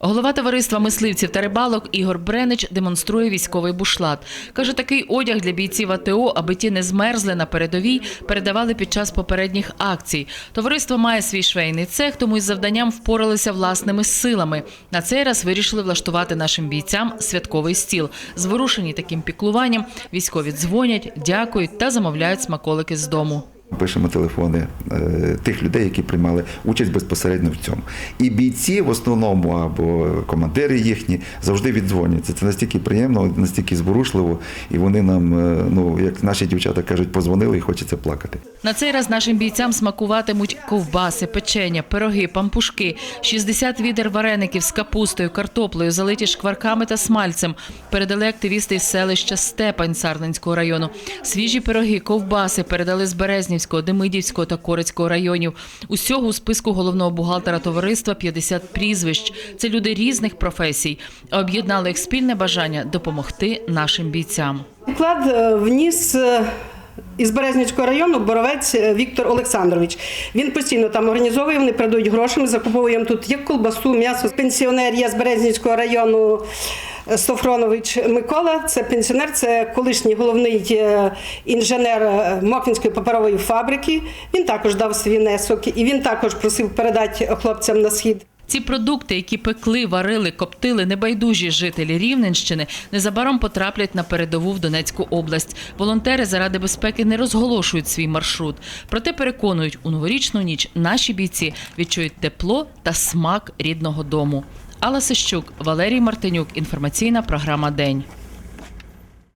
Голова товариства мисливців та рибалок Ігор Бренич демонструє військовий бушлат. Каже, такий одяг для бійців АТО, аби ті не змерзли на передовій, передавали під час попередніх акцій. Товариство має свій швейний цех, тому із завданням впоралися власними силами. На цей раз вирішили влаштувати нашим бійцям святковий стіл. Зворушені таким піклуванням, військові дзвонять, дякують та замовляють смаколики з дому. Пишемо телефони е, тих людей, які приймали участь безпосередньо в цьому. І бійці в основному або командири їхні завжди віддзвонюються. Це настільки приємно, настільки зворушливо, і вони нам, е, ну як наші дівчата кажуть, позвонили і хочеться плакати. На цей раз нашим бійцям смакуватимуть ковбаси, печення, пироги, пампушки, 60 відер вареників з капустою, картоплею, залиті шкварками та смальцем. Передали активісти із селища Степань Сарненського району. Свіжі пироги, ковбаси передали з Березнівського, Демидівського та Корицького районів. Усього у списку головного бухгалтера товариства 50 прізвищ. Це люди різних професій. А Об'єднали їх спільне бажання допомогти нашим бійцям. Вклад е, вніс е, із Березнівського району боровець е, Віктор Олександрович. Він постійно там організовує, вони передають гроші, ми закуповуємо тут як колбасу, м'ясо. Пенсіонер є з Березнівського району. Софронович Микола, це пенсіонер, це колишній головний е, інженер е, Моквінської паперової фабрики. Він також дав свій внесок і він також просив передати хлопцям на схід. Ці продукти, які пекли, варили, коптили небайдужі жителі Рівненщини, незабаром потраплять на передову в Донецьку область. Волонтери заради безпеки не розголошують свій маршрут. Проте переконують, у новорічну ніч наші бійці відчують тепло та смак рідного дому. Алла Сищук, Валерій Мартинюк. Інформаційна програма День.